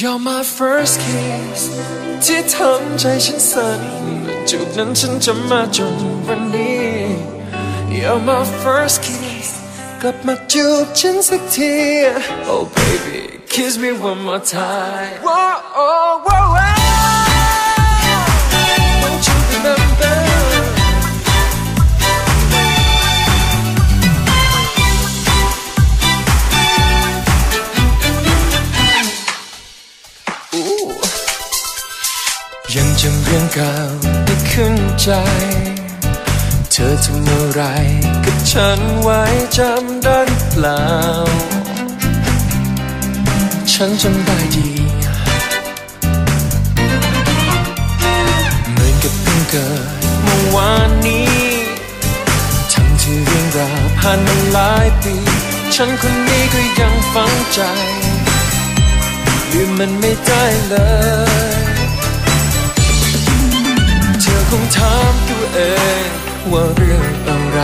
You're my first kiss ที่ทำใจฉันสั่นจูบนั้นฉันจะมาจนวันนี้ You're my first kiss กลับมาจูบฉันสักที Oh baby kiss me one more time Whoa, oh, whoa, whoa. ยังจำเรื่องเก่าได้ขึ้นใจ เธอทำอะไรกับฉันไว้จำได้เปล่า ฉันจำได้ดีเหมือนกับเพิ่งเกิดเมื่อวานนี้ ทั้งที่เรื่องราวผ่านมาหลายปี ฉันคนนี้ก็ยังฝังใจ ลืมมันไม่ได้เลย เธอคงถามตัวเองว่าเรื่องอะไร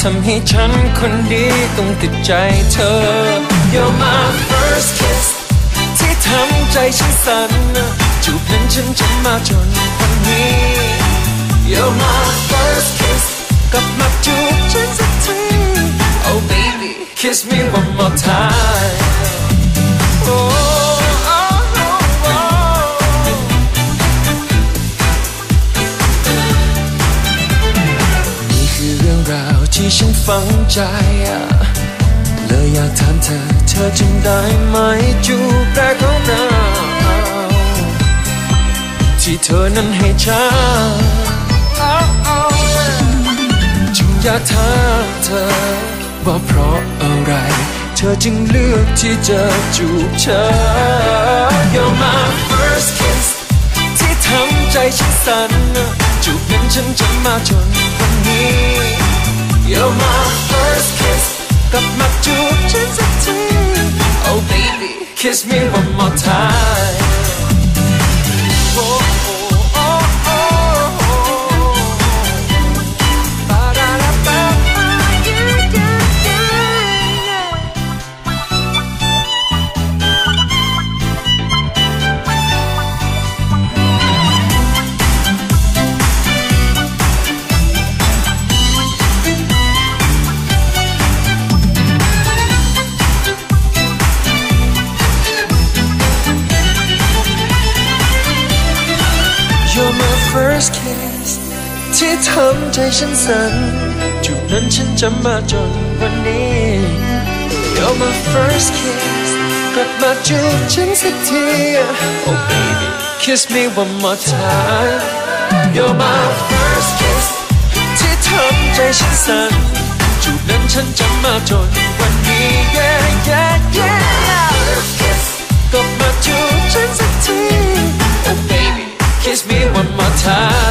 ทำให้ฉันคนนี้ต้องติดใจเธอ You're my first kiss ที่ทำใจฉันสั่นจูบนั้นฉันจะมาจนวันนี้ You're my first kiss กลับมาจูบฉันสักที Oh baby kiss me one more time ใจ เลยอยากถามเธอ เธอจำได้ไหมจูบแรกของเราที่เธอนั้นให้ฉันจึงอยากถามเธอ ว่าเพราะอะไร เธอจึงเลือกที่จะจูบฉัน You're my first kiss ที่ทำใจฉันสั่นจูบนั้นฉันจะมาจนวันนี้ You're my first kiss กลับมาจูบฉันสักที Oh baby kiss me one more time first kiss ที่ทำใจฉันสั่นจูบนั้นฉันจะมาจนวันนี้ You're my first kiss กลับมาจูบฉันสักที Oh baby kiss me one more time You're my first kiss ที่ทำใจฉันสั่นจูบนั้นฉันจะมาจนวันนี้ Yeah yeah yeah Time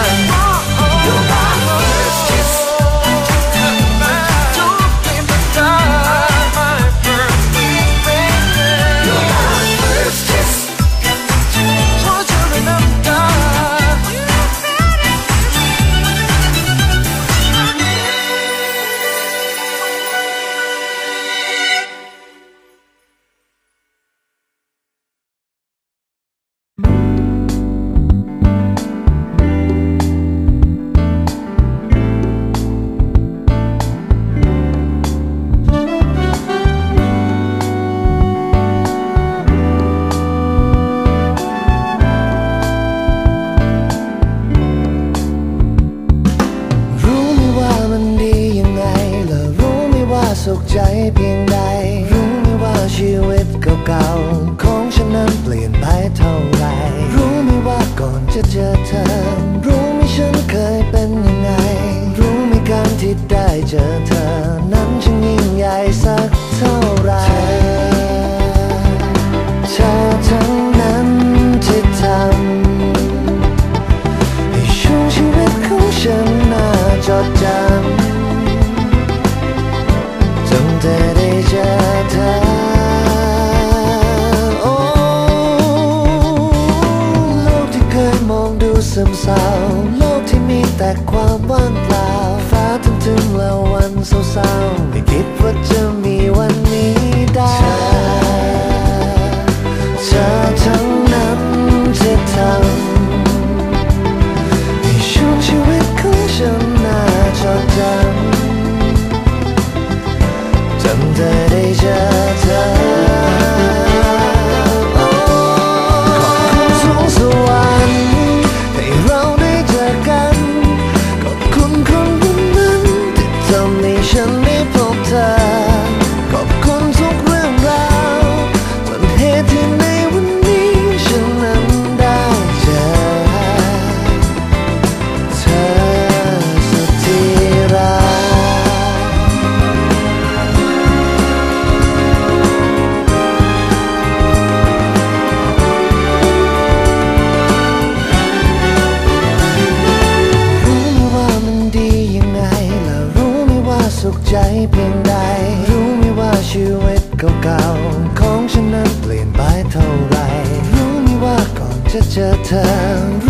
เก่า ซึมเศร้าโลกที่มีแต่ความว่างเปล่าฟ้าทึมๆแล้วันเศร้าๆ ก่อ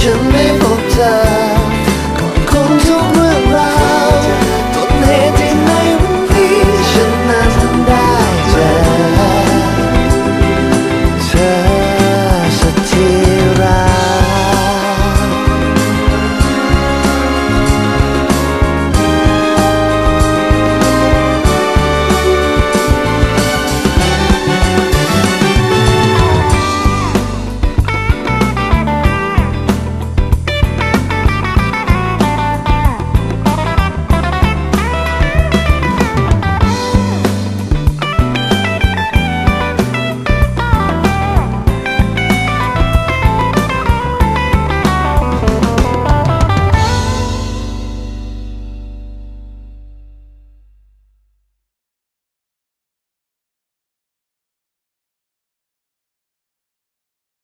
Asian man.